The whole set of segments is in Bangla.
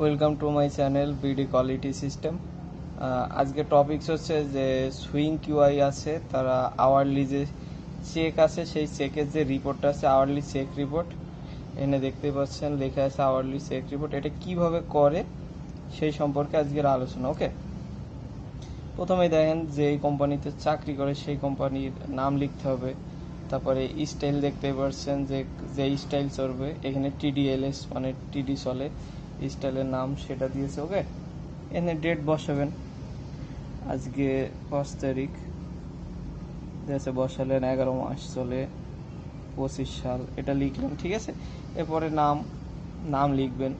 Welcome to my channel BD quality system আজকে টপিকস হচ্ছে যে সুইং কিউআই আছে, তারা আওয়ারলি যে চেক আছে, সেই চেকের যে রিপোর্টটা আছে আওয়ারলি চেক রিপোর্ট এনে দেখতে পাচ্ছেন, লেখা আছে আওয়ারলি চেক রিপোর্ট এটা কীভাবে করে, সেই সম্পর্কে আজকের আলোচনা ওকে প্রথমে দেখেন যে কোম্পানিতে চাকরি করে, সেই কোম্পানির নাম লিখতে হবে। তারপরে স্টাইল দেখতে পাচ্ছেন যে যে স্টাইল চলবে, এখানে টিডিএলএস মানে টিডি চলে। স্টাইলের নাম সেটা দিয়েছে ওকে এনে ডেট বসাবেন। আজকে পাঁচ তারিখ। দিয়েছে বসালেন, এগারো মাস চলে, পঁচিশ সাল। এটা লিখলেন, ঠিক আছে? এরপরে নাম নাম লিখবেন।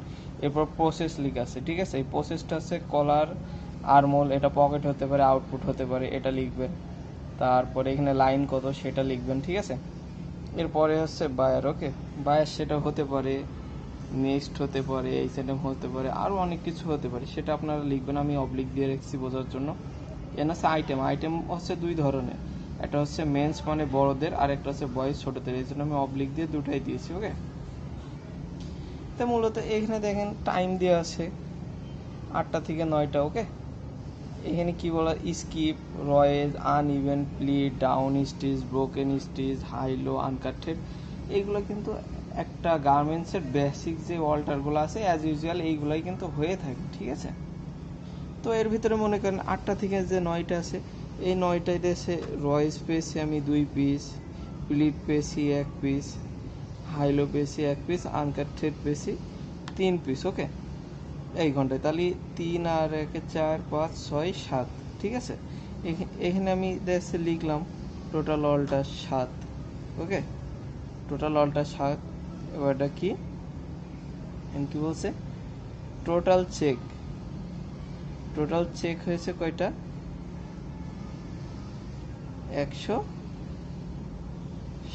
এরপর প্রসেস লিখ আছে, ঠিক আছে? এই প্রসেসটা হচ্ছে কলার আরমোল এটা পকেট হতে পারে আউটপুট হতে পারে, এটা লিখবেন। তারপরে এখানে লাইন কত, সেটা লিখবেন, ঠিক আছে? এরপরে হচ্ছে বায়ার ওকে বায়ার সেটা হতে পারে নেক্সট হতে পারে, এই সেটেম হতে পারে আরও অনেক কিছু হতে পারে, সেটা আপনারা লিখবেন, আমি অবলিক দিয়ে রেখেছি বোঝার জন্য। এন হচ্ছে আইটেম আইটেম হচ্ছে দুই ধরনের। একটা হচ্ছে মেন্স মানে বড়দের, আর একটা হচ্ছে বয়স ছোটদের, এই জন্য আমি অবলিক দিয়ে দুটাই দিয়েছি ওকে তো মূলত এখানে দেখেন টাইম দেওয়া আছে আটটা থেকে নয়টা ওকে এখানে কি বলা skip রয়েজ uneven pleat down stitch broken stitch high low uncutted এইগুলো কিন্তু একটা গার্মেন্টসের বেসিক যে অল্টারগুলো আছে অ্যাজ ইউজুয়াল এইগুলাই কিন্তু হয়ে থাকে, ঠিক আছে? তো এর ভিতরে মনে করেন আটটা থেকে যে নয়টা আছে, এই নয়টায় দেশে রয়েস পেয়েছি আমি দুই পিস প্লিট পেয়েছি এক পিস হাইলো পেয়েছি এক পিস আনকাটেড পেয়েছি তিন পিস ওকে এই ঘন্টায়। তাহলে তিন আর একে চার, পাঁচ, ছয়, সাত, ঠিক আছে? এখা- এখানে আমি দেশে লিখলাম টোটাল অলটা সাত ওকে টোটাল অলটা সাত এবারটা কি? এখানে কি বলছে? টোটাল চেক টোটাল চেক হয়েছে কয়টা? একশো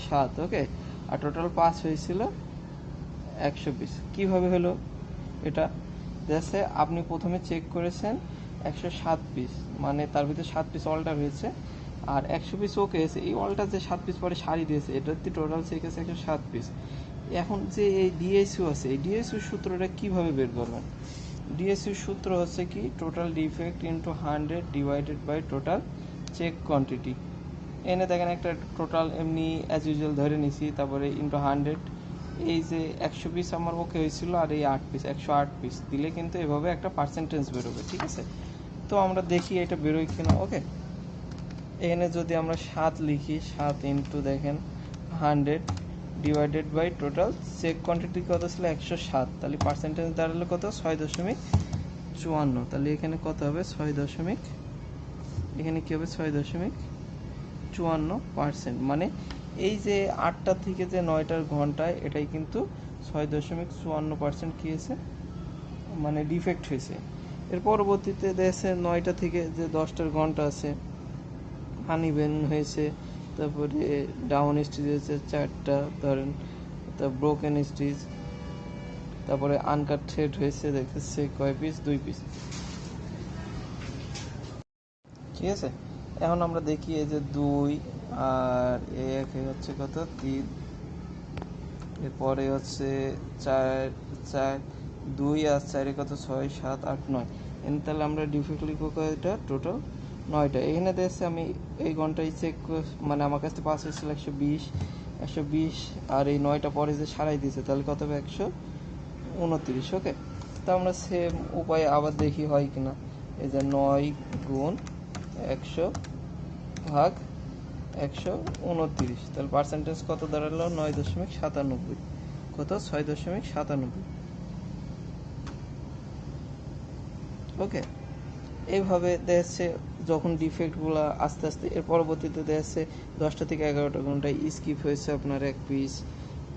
সাত ওকে আর টোটাল পাস হয়েছিল একশো পিস কীভাবে হলো এটা? দেখছে আপনি প্রথমে চেক করেছেন একশো সাত পিস মানে তার ভিতরে সাত পিস অল্টার হয়েছে। আর একশো পিস ওকে এসে এই অল্টার যে সাত পিস পরে শাড়ি দিয়েছে, এটার টোটাল চেক আছে একশো সাত পিস। এখন যে এই ডিএসইউ আছে, এই ডিএসইউ সূত্রটা কীভাবে বের করবেন? ডিএসইউ সূত্র হচ্ছে কি total defect into hundred divided by total check quantity এনে দেখেন একটা টোটাল এমনি অ্যাজ ইউজুয়াল ধরে নিছি, তারপরে ইন্টু হান্ড্রেড এই যে একশো পিস আমার ওকে হয়েছিল আর এই আট পিস একশো আট পিস দিলে কিন্তু এভাবে একটা পার্সেন্টেজ বেরোবে, ঠিক আছে? তো আমরা দেখি এটা বেরোয় কিনা, ওকে? এখানে যদি আমরা সাত লিখি, সাত ইন্টু দেখেন hundred divided by total check quantity কত ছিল? একশো সাত। তাহলে পার্সেন্টেজ দাঁড়াল কত? ছয় দশমিক চুয়ান্ন। তাহলে এখানে কত হবে? ছয় দশমিক, এখানে কী হবে? ছয় দশমিক চুয়ান্ন পার্সেন্ট মানে এই যে আটটা থেকে যে নয়টার ঘন্টায়, এটাই কিন্তু ছয় দশমিক চুয়ান্ন পার্সেন্ট কী হয়েছে? মানে ডিফেক্ট হয়েছে। এর পরবর্তীতে দেখছে নয়টা থেকে যে দশটার ঘণ্টা আছে, হানিবেন হয়েছে তারপরে ডাউন স্টিচ হয়েছে চারটা, ধরেন তারপর ব্রোকেন স্টিচ তারপরে আনকাট থ্রেড হয়েছে, দেখতেছে কয় পিস দুই পিস ঠিক আছে? এখন আমরা দেখি এই যে দুই আর এক হচ্ছে কত? তিন। এরপরে হচ্ছে চার চার, দুই আর চারে কত? ছয়, সাত, আট, নয়। এখানে তাহলে আমরা ডিফেক্ট লিখব কয়টা? টোটাল নয়টা এখানে দেখছে আমি এই ঘন্টায় চেক মানে আমার কাছে পাস হয়েছিল একশো বিশ একশো বিশ, আর এই নয়টা পরে যে সারাই দিয়েছে, তাহলে কত হবে? একশো উনত্রিশ ওকে তা আমরা সেম উপায়ে আবার দেখি হয় কিনা। এই যে নয় গুণ একশো ভাগ একশো উনত্রিশ, তাহলে পার্সেন্টেজ কত দাঁড়াল? নয় দশমিক সাতানব্বই। কত? ছয় দশমিক সাতানব্বই। ওকে এইভাবে দেখছে যখন ডিফেক্টগুলো আস্তে আস্তে, এর পরবর্তীতে দেখছে দশটা থেকে এগারোটা ঘন্টায় স্কিপ হয়েছে আপনার এক পিস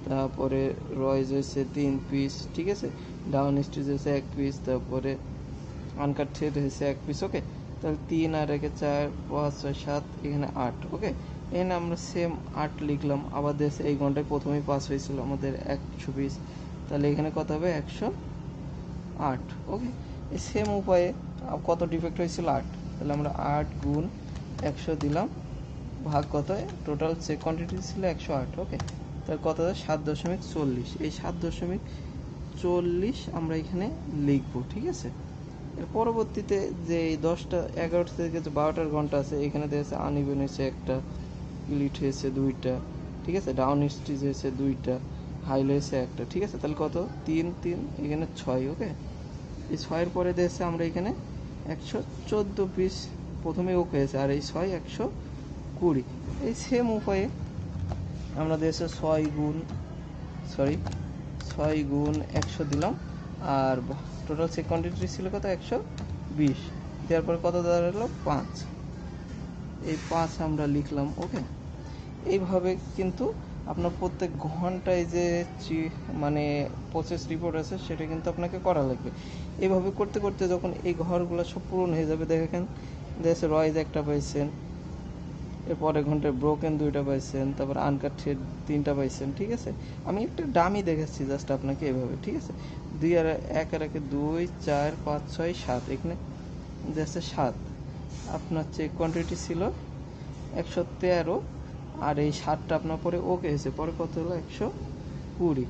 তারপরে রয়েজ হয়েছে তিন পিস ঠিক আছে? ডাউন স্টিচ হয়েছে এক পিস তারপরে আনকাট থ্রেড হয়েছে এক পিস ওকে তাহলে তিন আর একে চার, পাঁচ, ছয়, সাত, এখানে আট ওকে এখানে আমরা সেম আট লিখলাম, আবার দেশে এই ঘন্টায় প্রথমেই পাস হয়েছিল আমাদের একশো পিস তাহলে এখানে কত হবে? একশো আট ওকে সেম উপায়ে কত ডিফেক্ট হয়েছিল? আট। তাহলে আমরা আট গুণ একশো দিলাম। ভাগ কত? টোটাল চেক কোয়ান্টিটি ছিল একশো আট ওকে তাহলে কত সাত দশমিক চল্লিশ। এই সাত দশমিক চল্লিশ আমরা এখানে লিখব, ঠিক আছে? এর পরবর্তীতে যে দশটা, এগারোটা থেকে যে বারোটার ঘণ্টা আছে, এখানে দেখেছে আনইভেন হয়েছে একটা ক্লিট হয়েছে দুইটা, ঠিক আছে? ডাউন স্টিচ হয়েছে দুইটা হাইল হয়েছে একটা, ঠিক আছে? তাহলে কত? তিন তিন, এখানে ছয় ওকে এই ছয়ের পরে দিয়েছে আমরা এখানে একশো চোদ্দ পিস প্রথমে ওক হয়েছে, আর এই ছয় একশো কুড়ি। এই সেম উপায়ে আমরা দিয়েছে ছয় গুণ সরি ছয় গুণ একশো দিলাম, আর টোটাল সে কোয়ান্টিটি ছিল কত? একশো বিশ। দেওয়ার পর কত দাঁড়াল পাঁচ। এই পাঁচ আমরা লিখলাম, ওকে? এইভাবে কিন্তু আপনার প্রত্যেক ঘন্টায় যে মানে প্রসেস রিপোর্ট আছে, সেটা কিন্তু আপনাকে করা লাগবে। এইভাবে করতে করতে যখন এই ঘরগুলো সব পূরণ হয়ে যাবে, দেখেন, দেশে রয়েজ একটা পাইছেন, এরপরে ঘন্টায় ব্রোকেন দুইটা পাইছেন, তারপর আনকাট থ্রেড তিনটা পাইছেন, ঠিক আছে? আমি একটা ডামি দেখাচ্ছি জাস্ট আপনাকে এভাবে, ঠিক আছে? দুই আর এক আর একে দুই, চার, পাঁচ, ছয়, সাত, এখানে যাচ্ছে সাত। আপনার যে কোয়ান্টিটি ছিল, একশো তেরো আর এই সাতটা আপনার পরে ওকে এসে পরে কত হলো? একশো কুড়ি।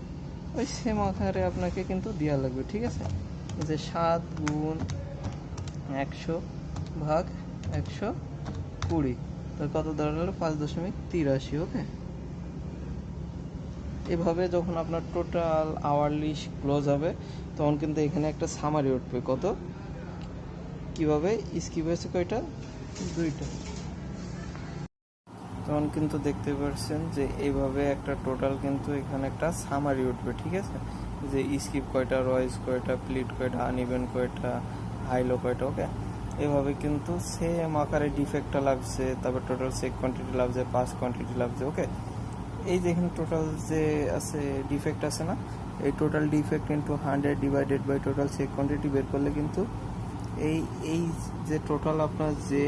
ওই সেম আকারে আপনাকে কিন্তু দেওয়া লাগবে, ঠিক আছে? যে সাত গুণ একশো ভাগ একশো কুড়ি। তার কত দাঁড়াল পাঁচ দশমিক তিরাশি, ওকে? এভাবে যখন আপনার টোটাল আওয়ারলি ক্লোজ হবে, তখন কিন্তু এখানে একটা সামারি উঠবে। কত? কীভাবে? স্কিপ হয়েছে কয়টা? দুইটা। তখন কিন্তু দেখতে পাচ্ছেন যে এইভাবে একটা টোটাল কিন্তু এখানে একটা সামারি উঠবে, ঠিক আছে? যে স্কিপ কয়টা রয়েস কয়টা প্লিট কয়টা আনইভেন কয়টা হাইলো কয়টা ওকে এভাবে কিন্তু সেম আকারে ডিফেক্টটা লাগছে, তারপর টোটাল চেক কোয়ান্টিটি লাগছে পাস কোয়ান্টিটি লাগছে ওকে এই যে এখানে টোটাল যে আছে ডিফেক্ট আছে না, এই total defect into hundred divided by total check quantity বের করলে কিন্তু এই এই যে টোটাল আপনার যে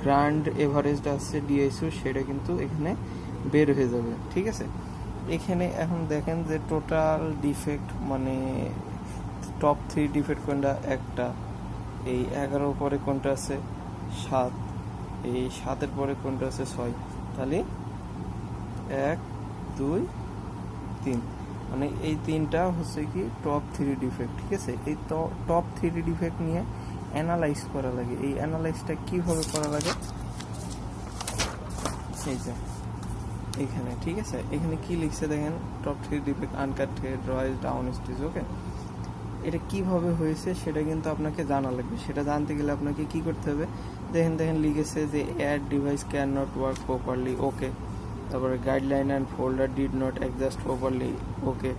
গ্র্যান্ড এভারেজটা আছে ডিএসইউ সেটা কিন্তু এখানে বের হয়ে যাবে, ঠিক আছে? এখানে এখন দেখেন যে টোটাল ডিফেক্ট মানে টপ থ্রি ডিফেক্ট কোনটা? একটা। এই এগারোর পরে কোনটা আছে? সাত। এই সাতের পরে কোনটা আছে? ছয়। তাহলে এক, দুই, তিন। মানে এই তিনটা হচ্ছে কি টপ থ্রি ডিফেক্ট ঠিক আছে? এই টপ থ্রি ডিফেক্ট নিয়ে অ্যানালাইজ করা লাগে। এই অ্যানালাইজটা কীভাবে করা লাগে? এই যে এখানে ঠিক আছে? এখানে কি লিখছে দেখেন? Top three defect uncut head roll down stitch okay এটা কীভাবে হয়েছে সেটা কিন্তু আপনাকে জানা লাগবে। সেটা জানতে গেলে আপনাকে কি করতে হবে? দেখেন দেখেন লিখেছে যে add device can not work properly okay তারপরে guideline and folder did not adjust properly okay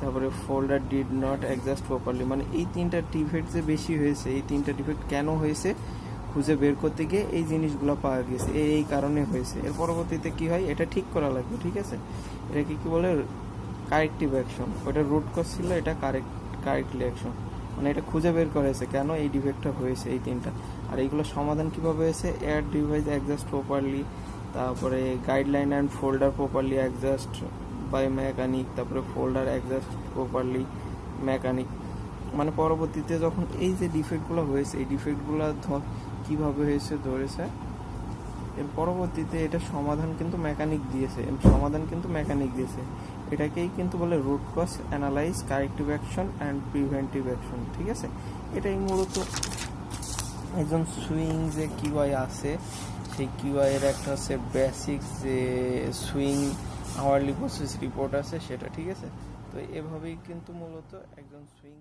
তারপরে folder did not adjust properly মানে এই তিনটা ডিফেক্ট যে বেশি হয়েছে, এই তিনটা ডিফেক্ট কেন হয়েছে, খুঁজে বের করতে গিয়ে এই জিনিসগুলো পাওয়া গেছে, এই এই কারণে হয়েছে। এর পরবর্তীতে কি হয়? এটা ঠিক করা লাগবে, ঠিক আছে? এটাকে কি বলে? কারেক্টিভ অ্যাকশন ওটা রুট কজ ছিল এটা কারেক্ট কারেক্টলি অ্যাকশন মানে এটা খুঁজে বের করেছে, কেন এই ডিফেক্টটা হয়েছে এই তিনটা? আর এইগুলো সমাধান কীভাবে হয়েছে? এয়ার ডিভাইস অ্যাডজাস্ট প্রপারলি তারপরে guideline and folder properly adjust by mechanic তারপরে ফোল্ডার অ্যাডজাস্ট প্রপারলি মেকানিক মানে পরবর্তীতে যখন এই যে ডিফেক্টগুলো হয়েছে, এই ডিফেক্টগুলো কীভাবে হয়েছে ধরেছে, এর পরবর্তীতে এটা সমাধান কিন্তু মেকানিক দিয়েছে সমাধান কিন্তু মেকানিক দিয়েছে। এটাকেই কিন্তু বলে root cause analyse corrective action and preventive action ঠিক আছে? এটাই মূলত একজন সুইং যে কিউআই আছে, সেই কিউআই এর একটা হচ্ছে বেসিক যে সুইং আওয়ারলি প্রসেস রিপোর্ট আছে সেটা ঠিক আছে। তো এভাবেই কিন্তু মূলত একজন সুইং